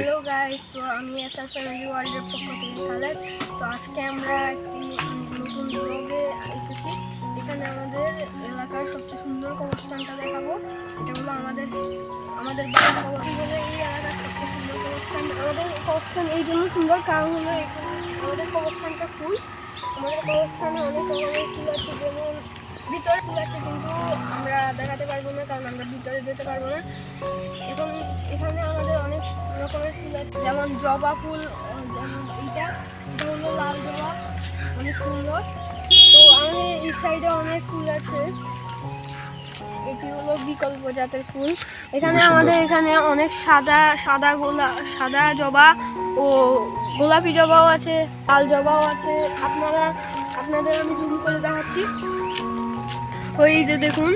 Hello guys তো আমি SR family ওয়ার্ল্ডের পক্ষ থেকে খালেদ তো আজকে আমরা একটি নতুন ব্লগে এসেছি। এখানে আমাদের এলাকার সবচেয়ে সুন্দর কবরস্থানটা দেখাবো। এটা হলো আমাদের আমাদের বলে এই এলাকার সবচেয়ে সুন্দর কবরস্থান। আমাদের কবরস্থান এই জন্য সুন্দর কারণ হলো এখানে আমাদের কবরস্থানটা ফুল। আমাদের কবরস্থানে অনেক রকমের ফুল আছে, যেমন ভিতরে ফুল আছে কিন্তু আমরা দেখাতে পারব না, কারণ আমরা ভিতরে যেতে পারব না। এখন এখানে রকমের ফুল আছে যেমন জবা ফুল যেমন এইটা এটা হলো লাল জবা অনেক সুন্দর। তো আমাদের এই সাইডে অনেক ফুল আছে। এটি হলো বিকল্প জাতের ফুল। এখানে আমাদের এখানে অনেক সাদা সাদা গোলা সাদা জবা ও গোলাপি জবাও আছে লাল জবাও আছে। আপনারা আপনাদের আমি জুম করে দেখাচ্ছি। ওই যে দেখুন।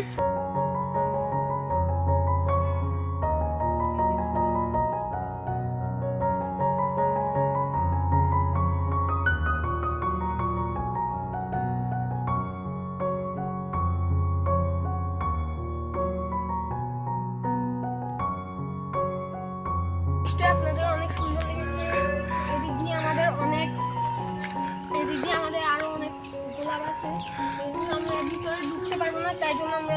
আমরা ভিতরে পারব না তাই জন্য আমরা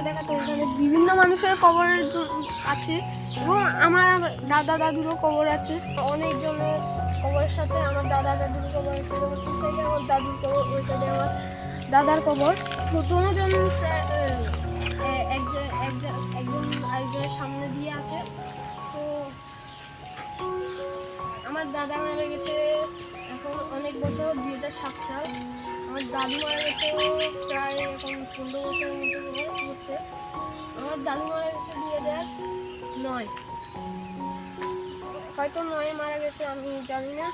বিভিন্ন মানুষের কবর আছে এবং আমার দাদা দাদুরও কবর আছে। অনেক জনের কবরের সাথে আমার দাদা দাদুর কবর আছে আমার দাদুর কবর ওই সাইডে আমার দাদার কবর। প্রায়, একজন একজন একজন আরেকজনের সামনে দিয়ে আছে। তো আমার দাদা মারা গেছে এখন অনেক বছর দুই হাজার সাত সাল। আমার দাদু মারা গেছে প্রায় এখন পনেরো বছরের মতো হচ্ছে? আমার দাদু মারা গেছে দুই হাজার নয়। হয়তো নয় মারা গেছে, আমি জানি না।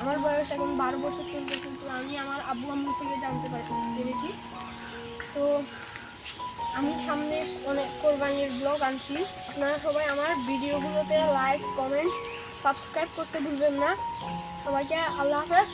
আমার বয়স এখন বারো বছর চলছে, কিন্তু আমি আমার আব্বু আম্মু থেকে জানতে পারি, পেরেছি। তো আমি সামনে অনেক কোরবানির ব্লগ আনছি। আপনারা সবাই আমার ভিডিওগুলোতে লাইক কমেন্ট সাবস্ক্রাইব করতে ভুলবেন না। সবাইকে আল্লাহ হাফেজ।